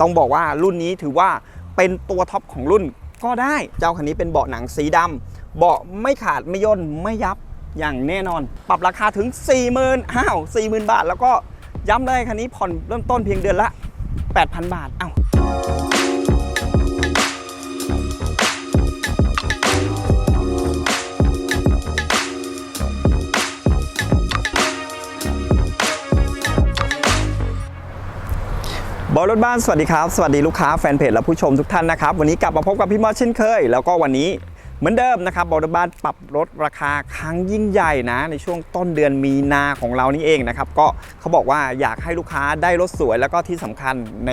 ต้องบอกว่ารุ่นนี้ถือว่าเป็นตัวท็อปของรุ่นก็ได้ เจ้าคันนี้เป็นเบาะหนังสีดำเบาะไม่ขาดไม่ย่นไม่ยับอย่างแน่นอน ปรับราคาถึง 40,000อ้าว40,000 บาท แล้วก็ย้ำเลยคันนี้ผ่อนเริ่มต้นเพียงเดือนละ 8,000 บาทอ้าว บอลรถบ้านสวัสดีครับ สวัสดีลูกค้าแฟนเพจและผู้ชมทุกท่านนะครับ วันนี้กลับมาพบกับพี่มอสเช่นเคย แล้วก็วันนี้เหมือนเดิมนะครับบอลรถบ้านปรับลดราคาครั้งยิ่งใหญ่นะ ในช่วงต้นเดือนมีนาของเรานี่เองนะครับ ก็เขาบอกว่าอยากให้ลูกค้าได้รถสวย แล้วก็ที่สำคัญใน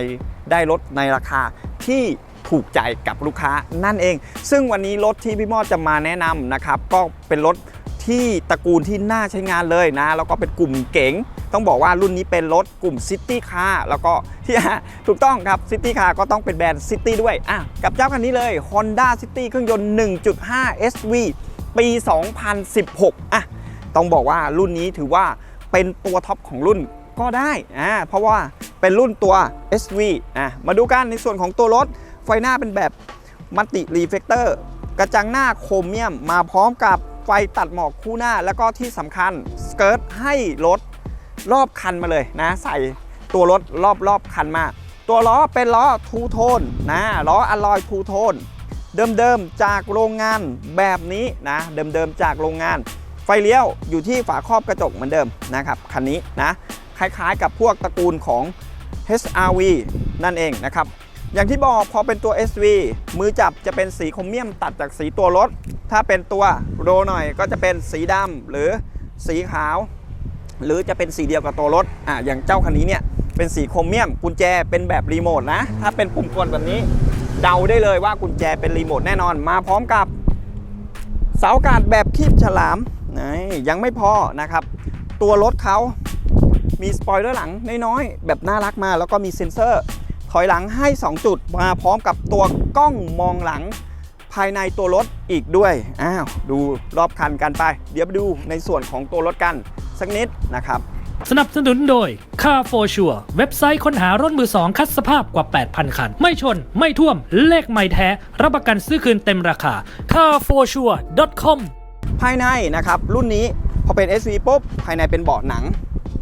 ได้รถในราคาที่ถูกใจกับลูกค้านั่นเอง ซึ่งวันนี้รถที่พี่มอสจะมาแนะนำนะครับก็เป็นรถที่ตระกูลที่น่าใช้งานเลยนะ แล้วก็เป็นกลุ่มเก๋ง ต้องบอกว่ารุ่นนี้เป็นรถกลุ่มซิตี้คาร์แล้วก็ที่ถูกต้องครับซิตี้คาร์ก็ต้องเป็นแบรนด์ซิตี้ด้วยอะกับเจ้าคันนี้เลย Honda City เครื่องยนต์ 1.5 SV ปี 2016อะต้องบอกว่ารุ่นนี้ถือว่าเป็นตัวท็อปของรุ่นก็ได้อ่าเพราะว่าเป็นรุ่นตัว SV อะมาดูกันในส่วนของตัวรถ ไฟหน้าเป็นแบบมัลติรีเฟกเตอร์กระจังหน้าโครเมียมมาพร้อมกับไฟตัดหมอกคู่หน้า แล้วก็ที่สำคัญสเกิร์ตให้รถ รอบคันมาเลยนะ ใส่ตัวรถรอบรอบคันมา ตัวล้อเป็นล้อทูโทนนะล้ออลลอยทูโทนเดิมๆจากโรงงานแบบนี้นะเดิมๆจากโรงงาน ไฟเลี้ยวอยู่ที่ฝาครอบกระจกเหมือนเดิมนะครับคันนี้นะคล้ายๆกับพวกตระกูลของ HRV นั่นเองนะครับ อย่างที่บอกพอเป็นตัว SV มือจับจะเป็นสีโครเมียมตัดจากสีตัวรถ ถ้าเป็นตัวโรหน่อยก็จะเป็นสีดำหรือสีขาว หรือจะเป็นสีเดียวกับตัวรถอะอย่างเจ้าคันนี้เนี่ยเป็นสีโครเมียมกุญแจเป็นแบบรีโมทนะ ถ้าเป็นปุ่มกดแบบนี้ เดาได้เลยว่ากุญแจเป็นรีโมทแน่นอน มาพร้อมกับเสาอากาศแบบคีบฉลามยังไม่พอนะครับ ตัวรถเขามีสปอยเลอร์หลังน้อยๆแบบน่ารักมาแล้วก็มีเซ็นเซอร์ถอยหลังให้ 2 จุดมาพร้อมกับตัวกล้องมองหลังภายในตัวรถอีกด้วย อ้าว ดูรอบคันกันไป เดี๋ยวไปดูในส่วนของตัวรถกัน สักนิดนะครับ สนับสนุนโดย Car for Sure เว็บไซต์ค้นหารถมือสองคัดสภาพกว่า 8,000 คัน ไม่ชน ไม่ท่วม เลขไม่แท้ รับประกันซื้อคืนเต็มราคา carforsure.com ภายในนะครับ รุ่นนี้พอเป็น SV ปุ๊บ ภายในเป็นเบาะหนัง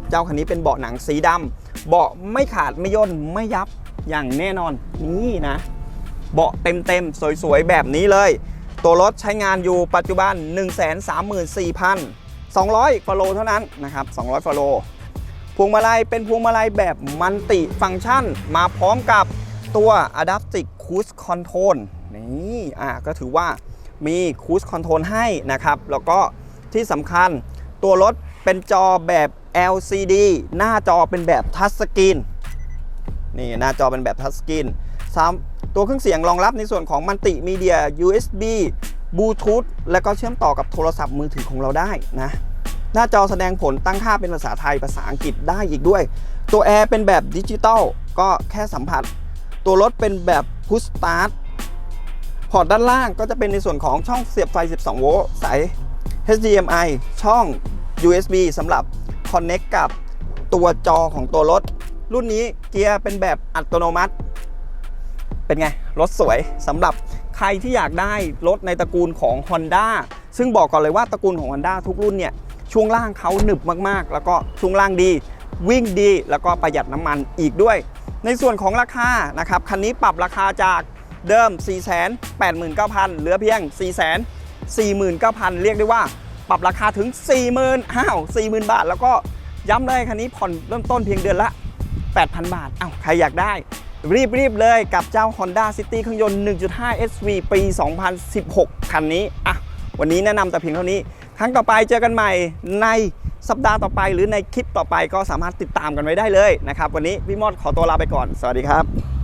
เจ้าคันนี้เป็นเบาะหนังสีดำเบาะไม่ขาดไม่ย่นไม่ยับอย่างแน่นอนนี่นะ เบาะเต็มๆ สวยๆ แบบนี้เลย ตัวรถใช้งานอยู่ปัจจุบัน 200ฟโลเท่านั้นนะครับ200ฟโลพวงมาลัยเป็นพวงมาลัยแบบมัลติฟังก์ชัน มาพร้อมกับตัว Adaptive Cruise Control นี่อะก็ถือว่ามี Cruise Control ให้นะครับ แล้วก็ที่สำคัญตัวรถเป็นจอแบบ LCD หน้าจอเป็นแบบทัชสกรีนนี่หน้าจอเป็นแบบทัชสกรีนตัวเครื่องเสียงรองรับในส่วนของมัลติมีเดีย USB บลูทูธและก็เชื่อมต่อกับโทรศัพท์มือถือของเราได้นะหน้าจอแสดงผลตั้งค่าเป็นภาษาไทยภาษาอังกฤษได้อีกด้วย ตัวแอร์เป็นแบบดิจิตอลก็แค่สัมผัส ตัวรถเป็นแบบพุชสตาร์ทพอร์ตด้านล่างก็จะเป็นในส่วนของช่องเสียบไฟ 12 โวลต์สาย HDMI ช่อง USB สำหรับ Connect กับตัวจอของตัวรถ รุ่นนี้เกียร์เป็นแบบอัตโนมัติ เป็นไง รถสวยสำหรับ ใครที่อยากได้รถในตระกูลของ Honda ซึ่งบอกก่อนเลยว่าตระกูลของ Honda ทุกรุ่นเนี่ยช่วงล่างเขาหนึบมากๆ แล้วก็ช่วงล่างดี วิ่งดีแล้วก็ประหยัดน้ำมันอีกด้วย ในส่วนของราคานะครับคันนี้ปรับราคาจากเดิม 489,000 เหลือเพียง 449,000 เรียกได้ว่า ปรับราคาถึง 40,000อ้าว40,000 บาท แล้วก็ย้ำเลยคันนี้ผ่อนเริ่มต้นเพียงเดือนละ 8,000 บาทอ้าวใครอยากได้ รีบๆเลยกับเจ้า Honda City เครื่องยนต์ 1.5 SV ปี 2016 คันนี้ อะ วันนี้แนะนำแต่เพียงเท่านี้ ครั้งต่อไปเจอกันใหม่ในสัปดาห์ต่อไปหรือในคลิปต่อไปก็สามารถติดตามกันไว้ได้เลยนะครับ วันนี้พี่มอดขอตัวลาไปก่อน สวัสดีครับ